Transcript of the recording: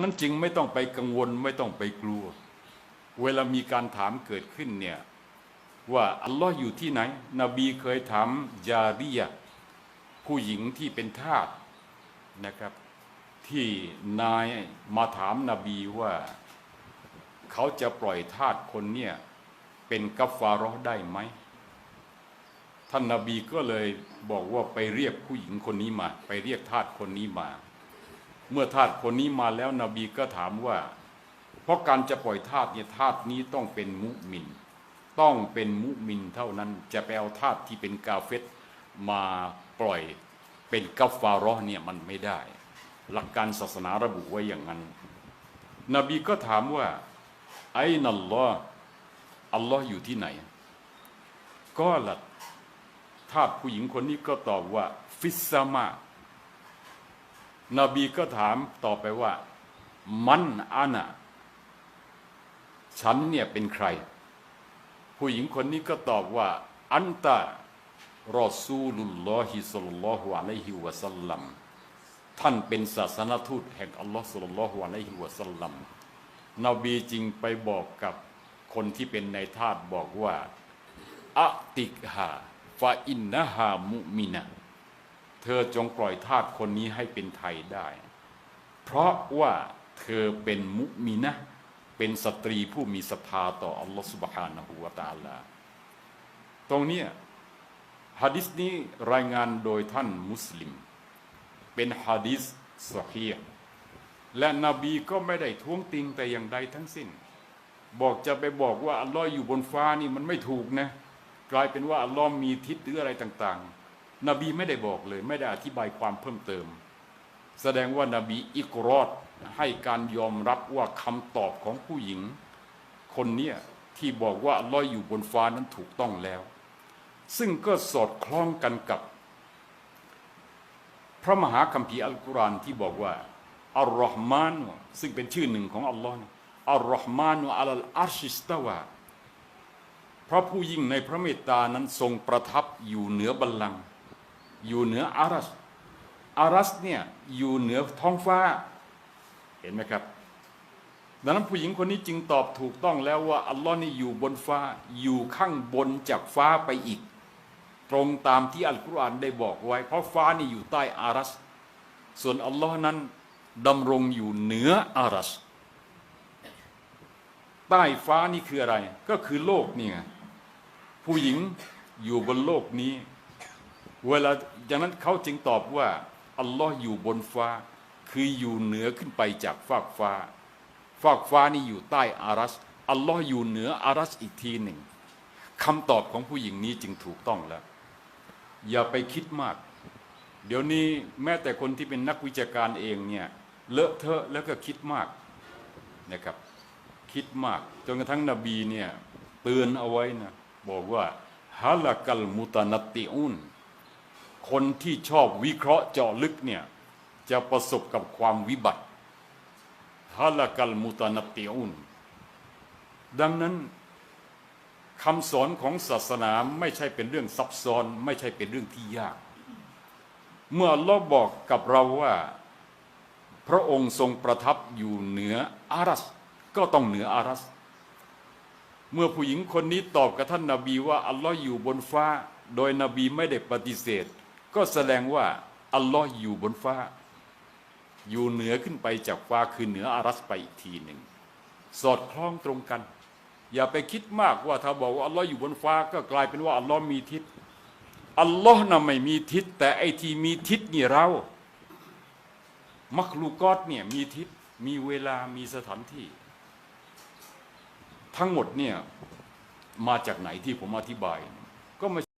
นั้นจึงไม่ต้องไปกังวลไม่ต้องไปกลัว เวลามีการถามเกิดขึ้นเนี่ยว่าอัลลอฮ์อยู่ที่ไหน นบีเคยถามยาเริยผู้หญิงที่เป็นทาสนะครับ ที่นายมาถามนบีว่า เขาจะปล่อยทาสคนเนี่ยเป็นกัฟฟาร์ได้ไหมท่านนาบีก็เลยบอกว่าไปเรียกผู้หญิงคนนี้มา ไปเรียกทาสคนนี้มา เมื่อทาสคนนี้มาแล้วนบีก็ถามว่า เพราะการจะปล่อยทาสเนี่ยทาสนี้ต้องเป็นมุมิน ต้องเป็นมุมินเท่านั้นจะไปเอาทาสที่เป็นกาเฟตมาปล่อยเป็นกัฟฟาร์เนี่ยมันไม่ได้ หลักการศาสนาระบุไว้อย่างนั้น นบีก็ถามว่า ไอ้นัลลอฮ์อัลลอฮ์อยู่ที่ไหน ก็ละทาสผู้หญิงคนนี้ก็ตอบว่า ฟิสซามา นบีก็ถามต่อไปว่า มันอานะฉันเนี่ยเป็นใคร ผู้หญิงคนนี้ก็ตอบว่า อันตะรอซูลุลลอฮิสัลลลอฮุอะลัยฮิวะสัลลัมท่านเป็นศาสนทูตแห่งอัลลอฮ์สัลลลอฮุอะลัยฮิวะสัลลัมนบีจึงไปบอกกับคนที่เป็นนายทาสบอกว่าอะติกฮาฟาอินนะฮามุมินะ เธอจงปล่อยทาสคนนี้ให้เป็นไทยได้ เพราะว่าเธอเป็นมุมินะ เป็นสตรีผู้มีศรัทธาต่ออัลลอฮฺสุบฮานะฮูวะตะอาลา ตรงนี้ฮะดิษนี้รายงานโดยท่านมุสลิม เป็นฮะดิษสอฮีห์และนบีก็ไม่ได้ท้วงติงแต่อย่างใดทั้งสิ้น บอกจะไปบอกว่าอัลลอฮ์อยู่บนฟ้านี่มันไม่ถูกนะ กลายเป็นว่าอัลลอฮ์มีทิศหรืออะไรต่างๆ นบีไม่ได้บอกเลย ไม่ได้อธิบายความเพิ่มเติม แสดงว่านาบีอิกรอดให้การยอมรับว่าคำตอบของผู้หญิง คนเนี้ยที่บอกว่าลอฮ์อยู่บนฟ้านั้นถูกต้องแล้ว ซึ่งก็สอดคล้องกันกับ พระมหาคัมภีร์อัลกุรอานที่บอกว่าอัลลอฮ์มานุซึ่งเป็นชื่อหนึ่งของอัลลอฮ์อัลลอฮ์มานุอัลลอาชิสตาวาเพราะผู้ยิ่งในพระเมตตานั้นทรงประทับอยู่เหนือบัลลังก์ อยู่เหนืออารัสอารัสเนี่ยอยู่เหนือท้องฟ้า เห็นไหมครับ ดังนั้นผู้หญิงคนนี้จึงตอบถูกต้องแล้วว่าอัลลอฮ์นี่อยู่บนฟ้าอยู่ข้างบนจากฟ้าไปอีก ตรงตามที่อัลกุรอานได้บอกไว้ เพราะฟ้านี่อยู่ใต้อารัส ส่วนอัลลอฮ์นั้นดำรงอยู่เหนืออารัส ใต้ฟ้านี่คืออะไร ก็คือโลกนี่ไงผู้หญิงอยู่บนโลกนี้ เวลาจากนั้นเขาจึงตอบว่าอัลลอฮ์อยู่บนฟ้า คืออยู่เหนือขึ้นไปจากฟากฟ้า ฟากฟ้านี่อยู่ใต้อารัสอัลลอฮ์อยู่เหนืออารัสอีกทีหนึ่งคำตอบของผู้หญิงนี้จึงถูกต้องแล้ว อย่าไปคิดมาก เดี๋ยวนี้แม้แต่คนที่เป็นนักวิชาการเองเนี่ยเลอะเทอะแล้วก็คิดมากนะครับ คิดมากจนกระทั่งนบีเนี่ยเตือนเอาไว้นะบอกว่าฮาลกัลมุตานัติอุน คนที่ชอบวิเคราะห์เจาะลึกเนี่ยจะประสบกับความวิบัติฮาลกัลมุตานติอุนดังนั้นคำสอนของศาสนาไม่ใช่เป็นเรื่องซับซ้อน ไม่ใช่เป็นเรื่องที่ยาก เมื่ออัลอฮ์บอกกับเราว่า พระองค์ทรงประทับอยู่เหนืออารัส ก็ต้องเหนืออารัส เมื่อผู้หญิงคนนี้ตอบกับท่านนาบีว่า อัลลอฮ์อยู่บนฟ้า โดยนบีไม่ได้ปฏิเสธ ก็แสดงว่าอัลลอฮ์อยู่บนฟ้า อยู่เหนือขึ้นไปจากฟ้าคือเหนืออารัสไปอีกทีหนึ่ง สอดคล้องตรงกัน อย่าไปคิดมากว่าถ้าบอกว่าอัลลอฮ์อยู่บนฟ้าก็กลายเป็นว่าอัลลอฮ์มีทิศอัลลอฮ์น่ะไม่มีทิศ แต่ไอทีมีทิศนี่เรา มักลูกอตเนี่ยมีทิศมีเวลามีสถานที่ ทั้งหมดเนี่ยมาจากไหนที่ผมอธิบาย ก็ม่